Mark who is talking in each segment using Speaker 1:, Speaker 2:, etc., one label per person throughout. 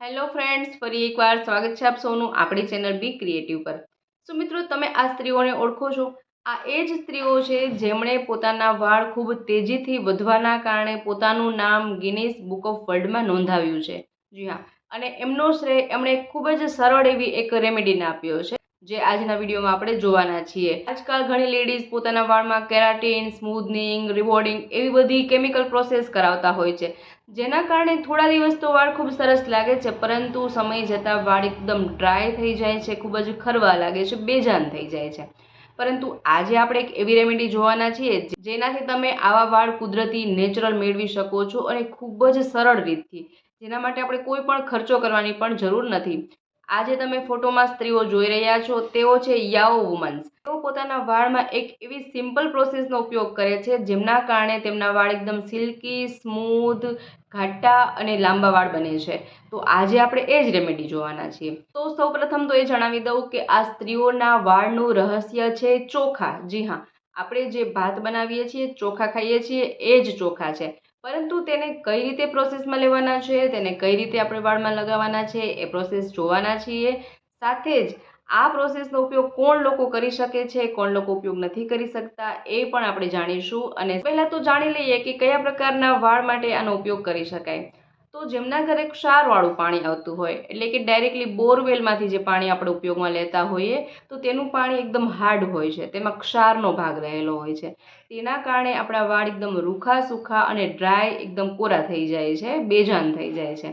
Speaker 1: Hello friends ફરી એકવાર સ્વાગત છે આપ સૌનું આપણી ચેનલ બી ક્રિએટિવ પર. સો મિત્રો, તમે આ સ્ત્રીઓને ઓળખો છો. આ એ જ સ્ત્રીઓ છે જેમણે પોતાના વાળ ખૂબ તેજીથી વધવાના કારણે પોતાનું નામ ગિનિસ બુક ઓફ વર્લ્ડમાં નોંધાવ્યું છે. જી હા. અને એમનો શ્રેય એમણે ખૂબ જ સરળ એવી એક રેમેડીને આપ્યો છે. જે આજના વિડીયોમાં આપણે જોવાના છીએ. આજકાલ ઘણી લેડીઝ પોતાના વાળમાં કેરાટીન સ્મૂથનિંગ રિવોર્ડિંગ એવી બધી કેમિકલ પ્રોસેસ કરાવતા હોય છે. જેના કારણે થોડા દિવસ તો વાળ ખૂબ સરસ લાગે છે, પરંતુ સમય જતાં વાળ એકદમ ડ્રાય થઈ જાય છે, ખૂબ જ ખરવા લાગે છે, બેજાન થઈ જાય છે. પરંતુ આજે આપણે એક એવી રેમેડી જોવાના છીએ, જેનાથી તમે આવા વાળ કુદરતી નેચરલ મેળવી શકો છો અને ખૂબ જ સરળ રીતથી. જેના માટે આપણે કોઈ પણ ખર્ચો કરવાની પણ જરૂર નથી. આજે તમે ફોટોમાં સ્ત્રીઓ જોઈ રહ્યા છો, તેઓ છે યાઓ વુમન્સ તેઓ પોતાના વાળમાં એક એવી સિમ્પલ પ્રોસેસનો ઉપયોગ કરે છે, જેમના કારણે તેમના વાળ એકદમ સિલ્કી સ્મૂધ ઘાટા અને લાંબા વાળ બને છે. તો આજે આપણે એ જ રેમેડી જોવાના છીએ. તો સૌપ્રથમ તો એ જણાવી દઉં કે આ સ્ત્રીઓના વાળનું રહસ્ય છે ચોખા. જી હા, આપણે જે ભાત બનાવીએ છીએ, ચોખા ખાઈએ છીએ, એ જ ચોખા છે. પરંતુ તેને કઈ રીતે પ્રોસેસમાં લેવાના છે, તેને કઈ રીતે આપણે વાળમાં લગાવવાના છે, એ પ્રોસેસ જોવાના છીએ. સાથે જ આ પ્રોસેસનો ઉપયોગ કોણ લોકો કરી શકે છે, કોણ લોકો ઉપયોગ નથી કરી શકતા, એ પણ આપણે જાણીશું. અને પહેલાં તો જાણી લઈએ કે કયા પ્રકારના વાળ માટે આનો ઉપયોગ કરી શકાય. તો જેમના ઘરે ક્ષારવાળું પાણી આવતું હોય, એટલે કે ડાયરેક્ટલી બોરવેલમાંથી જે પાણી આપણે ઉપયોગમાં લેતા હોઈએ, તો તેનું પાણી એકદમ હાર્ડ હોય છે, તેમાં ક્ષારનો ભાગ રહેલો હોય છે. તેના કારણે આપણા વાળ એકદમ રૂખા સૂખા અને ડ્રાય એકદમ કોરા થઈ જાય છે, બેજાન થઈ જાય છે.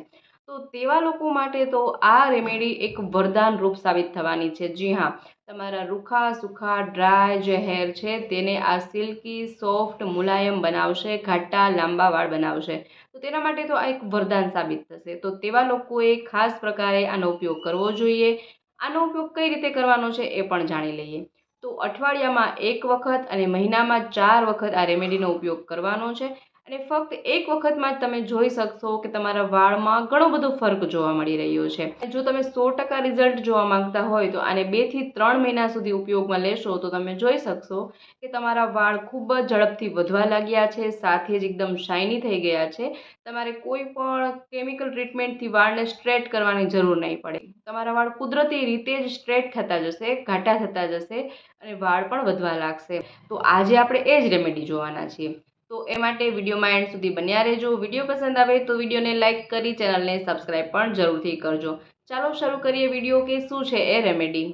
Speaker 1: તો તેવા લોકો માટે તો આ રેમેડી એક વરદાન રૂપ સાબિત થવાની છે. જી હા, તમારા રૂખા સુખા ડ્રાય જે હેર છે, તેને આ સિલ્કી સોફ્ટ મુલાયમ બનાવશે, ઘાટા લાંબા વાળ બનાવશે. તો તેના માટે તો આ એક વરદાન સાબિત થશે. તો તેવા લોકોએ ખાસ પ્રકારે આનો ઉપયોગ કરવો જોઈએ. આનો ઉપયોગ કઈ રીતે કરવાનો છે એ પણ જાણી લઈએ. તો અઠવાડિયામાં એક વખત અને મહિનામાં ચાર વખત આ રેમેડીનો ઉપયોગ કરવાનો છે. અને ફક્ત એક વખતમાં જ તમે જોઈ શકશો કે તમારા વાળમાં ઘણો બધો ફરક જોવા મળી રહ્યો છે. જો તમે સો ટકા રિઝલ્ટ જોવા માંગતા હોય તો આને બેથી ત્રણ મહિના સુધી ઉપયોગમાં લેશો તો તમે જોઈ શકશો કે તમારા વાળ ખૂબ જ ઝડપથી વધવા લાગ્યા છે, સાથે જ એકદમ શાઇની થઈ ગયા છે. તમારે કોઈ પણ કેમિકલ ટ્રીટમેન્ટથી વાળને સ્ટ્રેટ કરવાની જરૂર નહીં પડે. તમારા વાળ કુદરતી રીતે જ સ્ટ્રેટ થતા જશે, ઘાટા થતા જશે અને વાળ પણ વધવા લાગશે. તો આજે આપણે એ જ રેમેડી જોવાના છીએ. તો એ માટે વિડીયોમાં એન્ડ સુધી બન્યા રહેજો. વીડિયો પસંદ આવે તો વિડીયોને લાઇક કરી, ચેનલને સબસ્ક્રાઈબ પણ જરૂરથી કરજો. ચાલો શરૂ કરીએ વીડિયો કે શું છે એ રેમેડી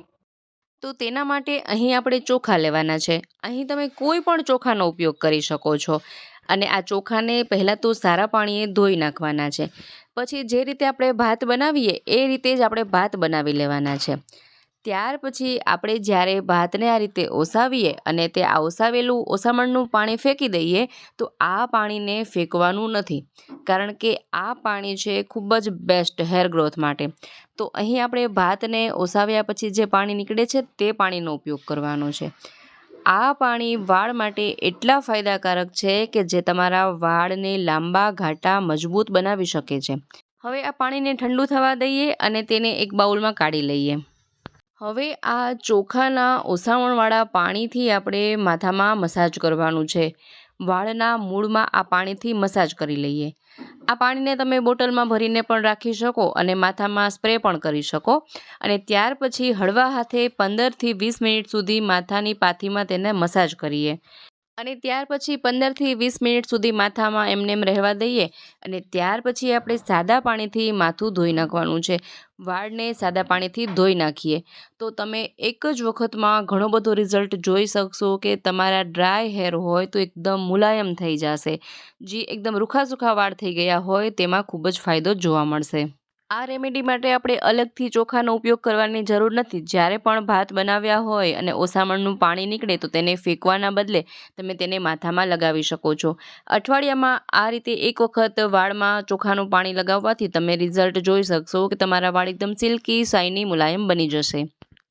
Speaker 1: તો તેના માટે અહીં આપણે ચોખા લેવાના છે. અહીં તમે કોઈ પણ ચોખાનો ઉપયોગ કરી શકો છો. અને આ ચોખાને પહેલાં તો સારા પાણીએ ધોઈ નાખવાના છે. પછી જે રીતે આપણે ભાત બનાવીએ, એ રીતે જ આપણે ભાત બનાવી લેવાના છે. ત્યાર પછી આપણે જ્યારે ભાતને આ રીતે ઓસાવીએ અને તે આ ઓસાવેલું ઓસામણનું પાણી ફેંકી દઈએ, તો આ પાણીને ફેંકવાનું નથી. કારણ કે આ પાણી છે ખૂબ જ બેસ્ટ હેર ગ્રોથ માટે. તો અહીં આપણે ભાતને ઓસાવ્યા પછી જે પાણી નીકળે છે તે પાણીનો ઉપયોગ કરવાનો છે. આ પાણી વાળ માટે એટલા ફાયદાકારક છે કે જે તમારા વાળને લાંબા, ઘાટા, મજબૂત બનાવી શકે છે. હવે આ પાણીને ઠંડુ થવા દઈએ અને તેને એક બાઉલમાં કાઢી લઈએ. હવે આ ચોખાના ઓસામણવાળા પાણીથી આપણે માથામાં મસાજ કરવાનું છે. વાળના મૂળમાં આ પાણીથી મસાજ કરી લઈએ. આ પાણીને તમે બોટલમાં ભરીને પણ રાખી શકો અને માથામાં સ્પ્રે પણ કરી શકો. અને ત્યાર પછી હળવા હાથે પંદરથી વીસ મિનિટ સુધી માથાની પાથીમાં તેને મસાજ કરીએ. અને ત્યાર પછી પંદરથી વીસ મિનિટ સુધી માથામાં એમને એમ રહેવા દઈએ અને ત્યાર પછી આપણે સાદા પાણીથી માથું ધોઈ નાખવાનું છે. વાળને સાદા પાણીથી ધોઈ નાખીએ. તો તમે એક જ વખતમાં ઘણો બધો રિઝલ્ટ જોઈ શકશો કે તમારા ડ્રાય હેર હોય તો એકદમ મુલાયમ થઈ જશે. જે એકદમ રૂખા સુખા વાળ થઈ ગયા હોય તેમાં ખૂબ જ ફાયદો જોવા મળશે. આ રેમેડી માટે આપણે અલગથી ચોખાનો ઉપયોગ કરવાની જરૂર નથી. જ્યારે પણ ભાત બનાવ્યા હોય અને ઓસામણનું પાણી નીકળે તો તેને ફેંકવાના બદલે તમે તેને માથામાં લગાવી શકો છો. અઠવાડિયામાં આ રીતે એક વખત વાળમાં ચોખાનું પાણી લગાવવાથી તમે રિઝલ્ટ જોઈ શકશો કે તમારા વાળ એકદમ સિલ્કી શાઇની મુલાયમ બની જશે.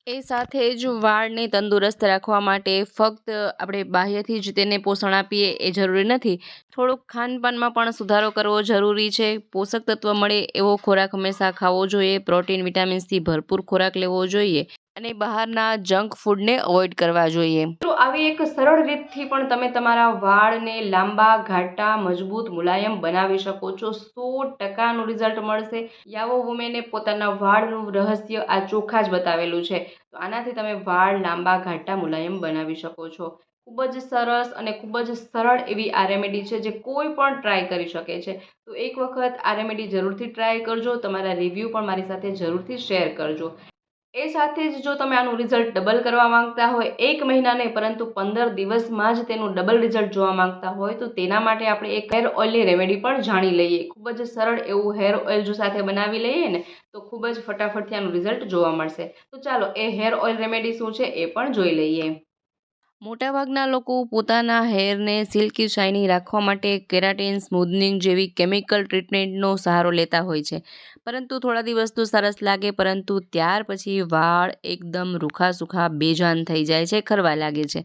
Speaker 1: એ સાથે જ વાળને તંદુરસ્ત રાખવા માટે ફક્ત આપણે બાહ્યથી જ તેને પોષણ આપીએ એ જરૂરી નથી. થોડુંક ખાનપાનમાં પણ સુધારો કરવો જરૂરી છે. પોષક તત્વ મળે એવો ખોરાક હંમેશા ખાવો જોઈએ. પ્રોટીન વિટામિન્સથી ભરપૂર ખોરાક લેવો જોઈએ. અને બહારના જંક ફૂડને અવોઇડ કરવા જોઈએ. તો આવી એક સરળ રીતથી પણ તમે તમારા વાળને લાંબા, ઘાટા, મજબૂત મુલાયમ બનાવી શકો છો. સો ટકાનું રિઝલ્ટ મળશે. યાવો વુમેને પોતાના વાળનું રહસ્ય આ ચોખ્ખા જ બતાવેલું છે. તો આનાથી તમે વાળ લાંબા, ઘાટા મુલાયમ બનાવી શકો છો. ખૂબ જ સરસ અને ખૂબ જ સરળ એવી આ રેમેડી છે જે કોઈ પણ ટ્રાય કરી શકે છે. તો એક વખત આ રેમેડી જરૂરથી ટ્રાય કરજો. તમારા રિવ્યૂ પણ મારી સાથે જરૂરથી શેર કરજો. એ સાથે જ જો તમે આનું રિઝલ્ટ ડબલ કરવા માંગતા હોય, એક મહિના નહીં, પરંતુ પંદર દિવસમાં જ તેનું ડબલ રિઝલ્ટ જોવા માંગતા હોય, તો તેના માટે આપણે એક હેર ઓઇલની રેમેડી પણ જાણી લઈએ. ખૂબ જ સરળ એવું હેર ઓઇલ જો સાથે બનાવી લઈએ ને, તો ખૂબ જ ફટાફટથી આનું રિઝલ્ટ જોવા મળશે. તો ચાલો, એ હેર ઓઇલ રેમેડી શું છે એ પણ જોઈ લઈએ. મોટાભાગના લોકો પોતાના હેરને સિલ્કી શાઇની રાખવા માટે કેરાટીન, સ્મૂધનિંગ જેવી કેમિકલ ટ્રીટમેન્ટનો સહારો લેતા હોય છે. પરંતુ થોડા દિવસ તો સરસ લાગે, પરંતુ ત્યાર પછી વાળ એકદમ રૂખા સુખા બેજાન થઈ જાય છે, ખરવા લાગે છે.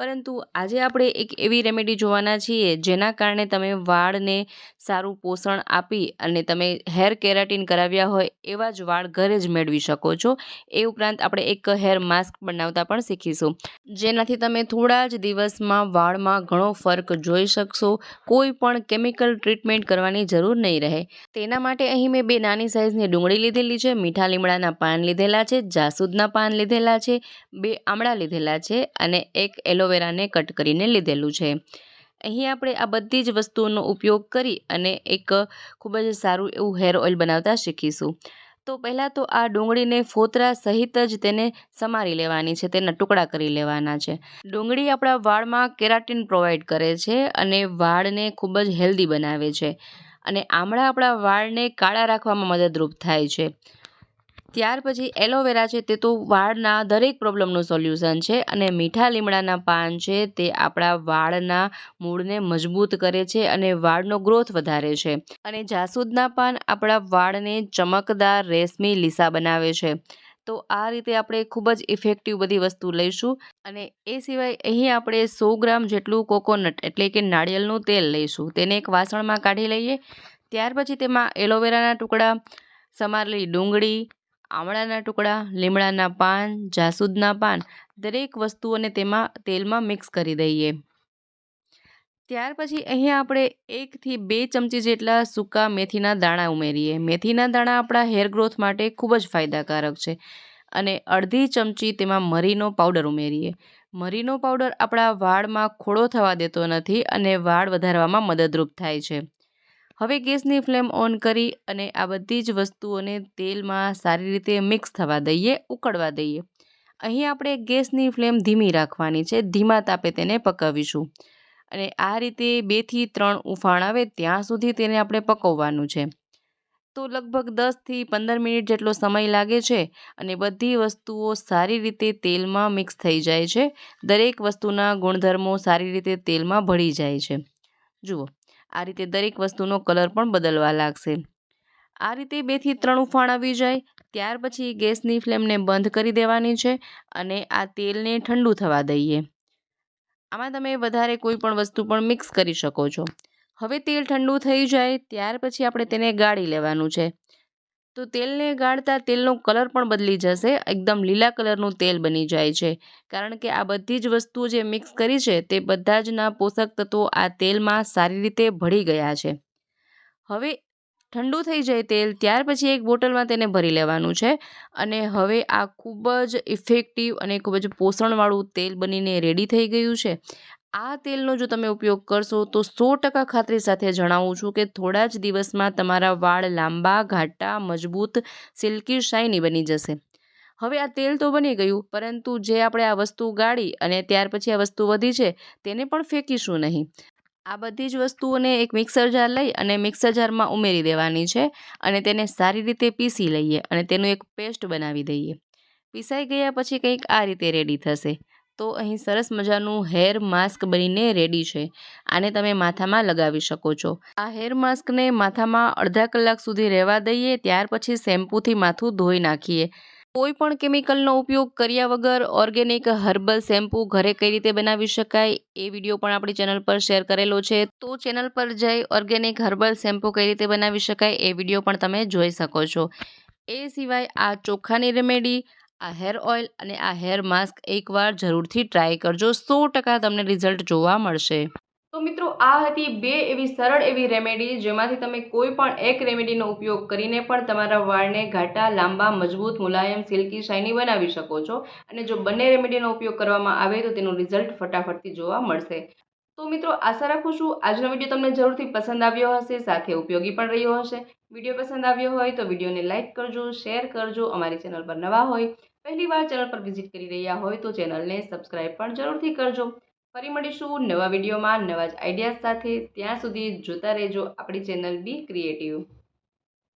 Speaker 1: પરંતુ આજે આપણે એક એવી રેમેડી જોવાના છીએ જેના કારણે તમે વાળને સારું પોષણ આપી અને તમે હેર કેરાટીન કરાવ્યા હોય એવા જ વાળ ઘરે જ મેળવી શકો છો. એ ઉપરાંત આપણે એક હેર માસ્ક બનાવતા પણ શીખીશું. જેનાથી તમે થોડા જ દિવસમાં વાળમાં ઘણો ફરક જોઈ શકશો. કોઈ પણ કેમિકલ ટ્રીટમેન્ટ કરવાની જરૂર નહીં રહે. તેના માટે અહીં મેં બે નાની સાઇઝની ડુંગળી લીધેલી છે, મીઠા લીમડાના પાન લીધેલા છે, જાસૂદના પાન લીધેલા છે, બે આમળા લીધેલા છે અને એક એલોવેરાને કટ કરીને લીધેલું છે. અહીં આપણે આ બધી જ વસ્તુઓનો ઉપયોગ કરી અને એક ખૂબ જ સારું એવું હેર ઓઇલ બનાવતા શીખીશું. તો પહેલાં તો આ ડુંગળીને ફોતરા સહિત જ તેને સમારી લેવાની છે, તેના ટુકડા કરી લેવાના છે. ડુંગળી આપણા વાળમાં કેરાટીન પ્રોવાઈડ કરે છે અને વાળને ખૂબ જ હેલ્ધી બનાવે છે. અને આમળા આપણા વાળને કાળા રાખવામાં મદદરૂપ થાય છે. ત્યાર પછી એલોવેરા છે તે તો વાળના દરેક પ્રોબ્લેમનું સોલ્યુશન છે અને મીઠા લીમડાના પાન છે તે આપણા વાળના મૂળને મજબૂત કરે છે અને વાળનો ગ્રોથ વધારે છે. અને જાસૂદના પાન આપણા વાળને ચમકદાર, રેશમી લીસા બનાવે છે. તો આ રીતે આપણે ખૂબ જ ઇફેક્ટિવ બધી વસ્તુ લઈશું અને એ સિવાય અહીં આપણે સો ગ્રામ જેટલું કોકોનટ એટલે કે નાળિયેરનું તેલ લઈશું. તેને એક વાસણમાં કાઢી લઈએ. ત્યાર પછી તેમાં એલોવેરાના ટુકડા, સમારેલી ડુંગળી આમળાના ટુકડા, લીમડાના પાન, જાસૂદના પાન, દરેક વસ્તુઓને તેમાં, તેલમાં મિક્સ કરી દઈએ. ત્યાર પછી અહીંયા આપણે એકથી બે ચમચી જેટલા સૂકા મેથીના દાણા ઉમેરીએ. મેથીના દાણા આપણા હેર ગ્રોથ માટે ખૂબ જ ફાયદાકારક છે અને અડધી ચમચી તેમાં મરીનો પાવડર ઉમેરીએ. મરીનો પાવડર આપણા વાળમાં ખોડો થવા દેતો નથી અને વાળ વધારવામાં મદદરૂપ થાય છે. હવે ગેસની ફ્લેમ ઓન કરી અને આ બધી જ વસ્તુઓને તેલમાં સારી રીતે મિક્સ થવા દઈએ, ઉકળવા દઈએ. અહીં આપણે ગેસની ફ્લેમ ધીમી રાખવાની છે, ધીમા તાપે તેને પકાવીશું. અને આ રીતે બેથી ત્રણ ઉફાણ આવે ત્યાં સુધી તેને આપણે પકવવાનું છે. તો લગભગ દસથી પંદર મિનિટ જેટલો સમય લાગે છે અને બધી વસ્તુઓ સારી રીતે તેલમાં મિક્સ થઈ જાય છે. દરેક વસ્તુના ગુણધર્મો સારી રીતે તેલમાં ભળી જાય છે. જુઓ. આ રીતે દરેક વસ્તુનો કલર પણ બદલવા લાગશે. આ રીતે બેથી ત્રણ ઉફાણ આવી જાય, ત્યાર પછી ગેસની ફ્લેમને બંધ કરી દેવાની છે અને આ તેલને ઠંડુ થવા દઈએ. આમાં તમે વધારે કોઈ પણ વસ્તુ પણ મિક્સ કરી શકો છો. હવે તેલ ઠંડુ થઈ જાય, ત્યાર પછી આપણે તેને ગાળી લેવાનું છે. તો તેલને ગાળતા તેલનો કલર પણ બદલી જશે. એકદમ લીલા કલરનું તેલ બની જાય છે. કારણ કે આ બધી જ વસ્તુઓ જે મિક્સ કરી છે તે બધા જના પોષક તત્વો આ તેલમાં સારી રીતે ભળી ગયા છે. હવે ઠંડુ થઈ જાય તેલ ત્યાર પછી એક બોટલમાં તેને ભરી લેવાનું છે. અને હવે આ ખૂબ જ ઇફેક્ટિવ અને ખૂબ જ પોષણવાળું તેલ બનીને રેડી થઈ ગયું છે. આ તેલનો જો તમે ઉપયોગ કરશો તો સો ટકા ખાતરી સાથે જણાવું છું કે થોડા જ દિવસમાં તમારા વાળ લાંબા, ઘાટા, મજબૂત, સિલ્કી, શાઇની બની જશે. હવે આ તેલ તો બની ગયું, પરંતુ જે આપણે આ વસ્તુ ગાળી અને ત્યાર પછી આ વસ્તુ વધી છે, તેને પણ ફેંકીશું નહીં. આ બધી જ વસ્તુઓને એક મિક્સર જાર લઈ અને મિક્સર જારમાં ઉમેરી દેવાની છે અને તેને સારી રીતે પીસી લઈએ અને તેનું એક પેસ્ટ બનાવી દઈએ. પીસાઈ ગયા પછી કંઈક આ રીતે રેડી થશે. તો અહીં સરસ મજાનું હેર માસ્ક બનીને રેડી છે. આને તમે માથામાં લગાવી શકો છો. આ હેર માસ્કને માથામાં અડધા કલાક સુધી રહેવા દઈએ, ત્યાર પછી શેમ્પૂથી માથું ધોઈ નાખીએ. કોઈ પણ કેમિકલનો ઉપયોગ કર્યા વગર ઓર્ગેનિક હર્બલ શેમ્પૂ ઘરે કઈ રીતે બનાવી શકાય એ વીડિયો પણ આપણી ચેનલ પર શેર કરેલો છે. તો ચેનલ પર જઈ ઓર્ગેનિક હર્બલ શેમ્પૂ કઈ રીતે બનાવી શકાય એ વીડિયો પણ તમે જોઈ શકો છો. એ સિવાય આ ચોખાની રેમેડી આ હેર ઓઇલ અને આ હેર માસ્ક એકવાર જરૂરથી ટ્રાય કરજો. સો ટકા તમને રિઝલ્ટ જોવા મળશે. તો મિત્રો, આ હતી બે એવી સરળ એવી રેમેડી જેમાંથી તમે કોઈ પણ એક રેમેડીનો ઉપયોગ કરીને પણ તમારા વાળને ઘાટા, લાંબા, મજબૂત, મુલાયમ, સિલ્કી શાઇની બનાવી શકો છો. અને જો બંને રેમેડીનો ઉપયોગ કરવામાં આવે તો તેનું રિઝલ્ટ ફટાફટથી જોવા મળશે. તો મિત્રો, આશા રાખું છું આજનો વીડિયો તમને જરૂરથી પસંદ આવ્યો હશે, સાથે ઉપયોગી પણ રહ્યો હશે. વીડિયો પસંદ આવ્યો હોય તો વિડીયોને લાઇક કરજો શેર કરજો. અમારી ચેનલ પર નવા હોય પહેલી વાર ચેનલ પર વિઝિટ કરી રહ્યા હોય તો ચેનલને સબસ્ક્રાઈબ પણ જરૂરથી કરજો. ફરી મળીશું નવા વિડીયોમાં નવા જ આઈડિયાઝ સાથે. ત્યાં સુધી જોતા રહેજો આપણી ચેનલ બી ક્રિએટિવ